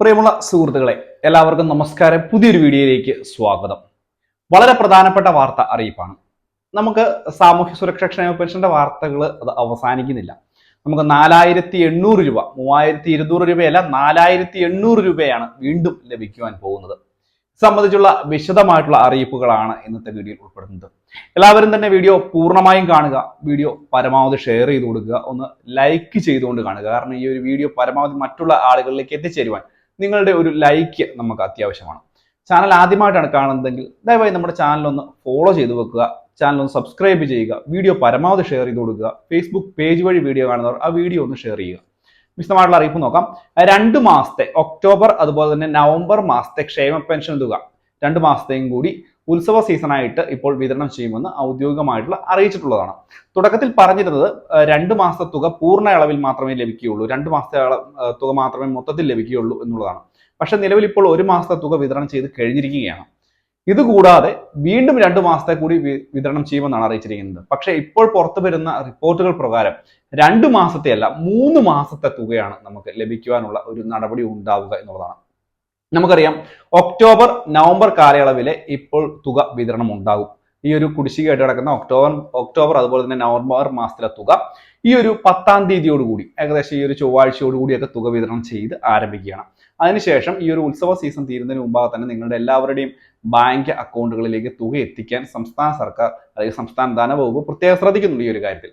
പ്രിയമുള്ള സുഹൃത്തുക്കളെ എല്ലാവർക്കും നമസ്കാരം. പുതിയൊരു വീഡിയോയിലേക്ക് സ്വാഗതം. വളരെ പ്രധാനപ്പെട്ട വാർത്ത അറിയിപ്പാണ്. നമുക്ക് സാമൂഹ്യ സുരക്ഷാ ക്ഷേമ പെൻഷന്റെ വാർത്തകൾ അത് അവസാനിക്കുന്നില്ല. നമുക്ക് നാലായിരത്തി എണ്ണൂറ് രൂപ മൂവായിരത്തി ഇരുന്നൂറ് രൂപയല്ല നാലായിരത്തി എണ്ണൂറ് രൂപയാണ് വീണ്ടും ലഭിക്കുവാൻ പോകുന്നത്. സംബന്ധിച്ചുള്ള വിശദമായിട്ടുള്ള അറിയിപ്പുകളാണ് ഇന്നത്തെ വീഡിയോയിൽ ഉൾപ്പെടുന്നത്. എല്ലാവരും തന്നെ വീഡിയോ പൂർണമായും കാണുക വീഡിയോ പരമാവധി ഷെയർ ചെയ്ത് കൊടുക്കുക ഒന്ന് ലൈക്ക് ചെയ്തുകൊണ്ട് കാണുക. കാരണം ഈ ഒരു വീഡിയോ പരമാവധി മറ്റുള്ള ആളുകളിലേക്ക് എത്തിച്ചേരുവാൻ നിങ്ങളുടെ ഒരു ലൈക്ക് നമുക്ക് അത്യാവശ്യമാണ്. ചാനൽ ആദ്യമായിട്ടാണ് കാണുന്നതെങ്കിൽ ദയവായി നമ്മുടെ ചാനൽ ഒന്ന് ഫോളോ ചെയ്തു വെക്കുക. ചാനൽ ഒന്ന് സബ്സ്ക്രൈബ് ചെയ്യുക. വീഡിയോ പരമാവധി ഷെയർ ചെയ്ത് കൊടുക്കുക. ഫേസ്ബുക്ക് പേജ് വഴി വീഡിയോ കാണുന്നവർ ആ വീഡിയോ ഒന്ന് ഷെയർ ചെയ്യുക. വിശദമായിട്ടുള്ള അറിയിപ്പ് നോക്കാം. രണ്ട് മാസത്തെ ഒക്ടോബർ അതുപോലെ തന്നെ നവംബർ മാസത്തെ ക്ഷേമ പെൻഷൻ തുക. രണ്ട് മാസത്തെയും കൂടി ഉത്സവ സീസണായിട്ട് ഇപ്പോൾ വിതരണം ചെയ്യുമെന്ന് ഔദ്യോഗികമായിട്ടുള്ള അറിയിച്ചിട്ടുള്ളതാണ്. തുടക്കത്തിൽ പറഞ്ഞിരുന്നത് രണ്ട് മാസത്തെ തുക പൂർണ അളവിൽ മാത്രമേ ലഭിക്കുകയുള്ളൂ. രണ്ട് മാസത്തെ തുക മാത്രമേ മൊത്തത്തിൽ ലഭിക്കുകയുള്ളൂ എന്നുള്ളതാണ്. പക്ഷേ നിലവിൽ ഇപ്പോൾ ഒരു മാസത്തെ തുക വിതരണം ചെയ്ത് കഴിഞ്ഞിരിക്കുകയാണ്. ഇതുകൂടാതെ വീണ്ടും രണ്ട് മാസത്തെ കൂടി വിതരണം ചെയ്യുമെന്നാണ് അറിയിച്ചിരിക്കുന്നത്. പക്ഷേ ഇപ്പോൾ പുറത്തു വരുന്ന റിപ്പോർട്ടുകൾ പ്രകാരം രണ്ട് മാസത്തെ അല്ല മൂന്ന് മാസത്തെ തുകയാണ് നമുക്ക് ലഭിക്കുവാനുള്ള ഒരു നടപടി ഉണ്ടാവുക എന്നുള്ളതാണ്. നമുക്കറിയാം ഒക്ടോബർ നവംബർ കാലയളവിലെ ഇപ്പോൾ തുക വിതരണം ഉണ്ടാകും. ഈ ഒരു കുടിശ്ശികയായിട്ട് കിടക്കുന്ന ഒക്ടോബർ ഒക്ടോബർ അതുപോലെ തന്നെ നവംബർ മാസത്തിലെ തുക ഈ ഒരു പത്താം തീയതിയോടുകൂടി ഏകദേശം ഈ ഒരു ചൊവ്വാഴ്ചയോടുകൂടിയൊക്കെ തുക വിതരണം ചെയ്ത് ആരംഭിക്കുകയാണ്. അതിനുശേഷം ഈ ഒരു ഉത്സവ സീസൺ തീരുന്നതിന് മുമ്പാകെ തന്നെ നിങ്ങളുടെ എല്ലാവരുടെയും ബാങ്ക് അക്കൗണ്ടുകളിലേക്ക് തുക എത്തിക്കാൻ സംസ്ഥാന സർക്കാർ അല്ലെങ്കിൽ സംസ്ഥാന ധനവകുപ്പ് പ്രത്യേകം ശ്രദ്ധിക്കുന്നുണ്ട് ഈ ഒരു കാര്യത്തിൽ.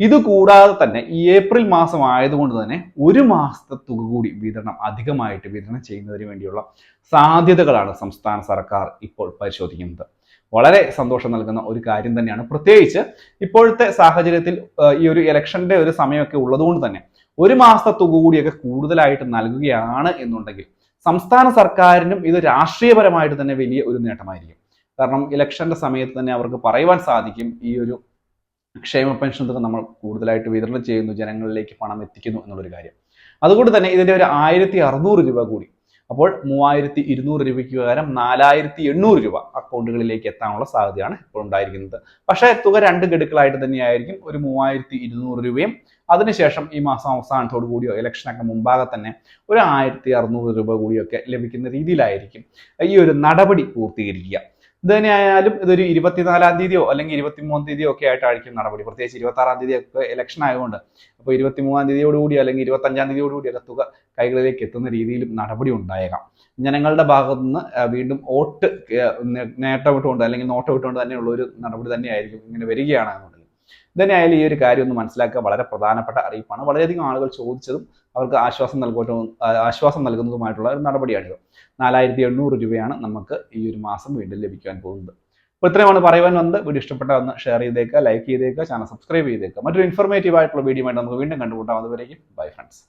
ഇത് കൂടാതെ തന്നെ ഈ ഏപ്രിൽ മാസം ആയതുകൊണ്ട് തന്നെ ഒരു മാസത്തെ തുക കൂടി വിതരണം അധികമായിട്ട് വിതരണം ചെയ്യുന്നതിന് വേണ്ടിയുള്ള സാധ്യതകളാണ് സംസ്ഥാന സർക്കാർ ഇപ്പോൾ പരിശോധിക്കുന്നത്. വളരെ സന്തോഷം നൽകുന്ന ഒരു കാര്യം തന്നെയാണ്. പ്രത്യേകിച്ച് ഇപ്പോഴത്തെ സാഹചര്യത്തിൽ ഈ ഒരു ഇലക്ഷന്റെ ഒരു സമയമൊക്കെ ഉള്ളതുകൊണ്ട് തന്നെ ഒരു മാസത്തെ തുക കൂടിയൊക്കെ കൂടുതലായിട്ട് നൽകുകയാണ് എന്നുണ്ടെങ്കിൽ സംസ്ഥാന സർക്കാരിനും ഇത് രാഷ്ട്രീയപരമായിട്ട് തന്നെ വലിയ ഒരു നേട്ടമായിരിക്കും. കാരണം ഇലക്ഷന്റെ സമയത്ത് തന്നെ അവർക്ക് പറയുവാൻ സാധിക്കും ഈ ഒരു ക്ഷേമ പെൻഷൻ തുക നമ്മൾ കൂടുതലായിട്ട് വിതരണം ചെയ്യുന്നു ജനങ്ങളിലേക്ക് പണം എത്തിക്കുന്നു എന്നുള്ളൊരു കാര്യം. അതുകൊണ്ട് തന്നെ ഇതിന്റെ ഒരു ആയിരത്തി അറുന്നൂറ് രൂപ കൂടി. അപ്പോൾ മൂവായിരത്തി ഇരുന്നൂറ് രൂപയ്ക്ക് പകരം നാലായിരത്തി എണ്ണൂറ് രൂപ അക്കൗണ്ടുകളിലേക്ക് എത്താനുള്ള സാധ്യതയാണ് ഇപ്പോൾ ഉണ്ടായിരിക്കുന്നത്. പക്ഷേ തുക രണ്ട് ഗഡുക്കളായിട്ട് തന്നെയായിരിക്കും ഒരു മൂവായിരത്തി ഇരുന്നൂറ് രൂപയും അതിനുശേഷം ഈ മാസം അവസാനത്തോടു കൂടിയോ ഇലക്ഷനൊക്കെ മുമ്പാകെ തന്നെ ഒരു ആയിരത്തി അറുന്നൂറ് രൂപ കൂടിയൊക്കെ ലഭിക്കുന്ന രീതിയിലായിരിക്കും ഈ ഒരു നടപടി പൂർത്തീകരിക്കുക. ഇത് തന്നെയായാലും ഇതൊരു ഇരുപത്തിനാലാം തീയതിയോ അല്ലെങ്കിൽ ഇരുപത്തിമൂന്നാം തീയതിയോ ഒക്കെ ആയിട്ടായിരിക്കും നടപടി. പ്രത്യേകിച്ച് ഇരുപത്തി ആറാം തീയതി ഒക്കെ ഇലക്ഷൻ ആയതുകൊണ്ട്. അപ്പോൾ ഇരുപത്തിമൂന്നാം തീയതിയോടുകൂടി അല്ലെങ്കിൽ ഇരുപത്തഞ്ചാം തീയതിയോടുകൂടി ഒക്കെ തുക കൈകളിലേക്ക് എത്തുന്ന രീതിയിലും നടപടി ഉണ്ടായേക്കാം. ജനങ്ങളുടെ ഭാഗത്തു നിന്ന് വീണ്ടും വോട്ട് നേട്ടം ഇട്ടുകൊണ്ട് അല്ലെങ്കിൽ നോട്ടം ഇട്ടുകൊണ്ട് തന്നെയുള്ള ഒരു നടപടി തന്നെയായിരിക്കും ഇങ്ങനെ വരികയാണ്. ഇതന്നെയായാലും ഈ ഒരു കാര്യം ഒന്ന് മനസ്സിലാക്കുക വളരെ പ്രധാനപ്പെട്ട അറിയിപ്പാണ്. വളരെയധികം ആളുകൾ ചോദിച്ചതും അവർക്ക് ആശ്വാസം നൽകോട്ടും ആശ്വാസം നൽകുന്നതുമായിട്ടുള്ള ഒരു നടപടിയാണിത്. നാലായിരത്തി എണ്ണൂറ് രൂപയാണ് നമുക്ക് ഈ ഒരു മാസം വീണ്ടും ലഭിക്കാൻ പോകുന്നത്. അപ്പോൾ ഇത്രയുമാണ് പറയുവാൻ വന്നത്. വീഡിയോ ഇഷ്ടപ്പെട്ട ഒന്ന് ഷെയർ ചെയ്തേക്കുക ലൈക്ക് ചെയ്തേക്കുക ചാനൽ സബ്സ്ക്രൈബ് ചെയ്തേക്കുക. മറ്റൊരു ഇൻഫോർമേറ്റീവ് ആയിട്ടുള്ള വീഡിയോ ആയിട്ട് നമുക്ക് വീണ്ടും കണ്ടുമുട്ടാം. Bye friends.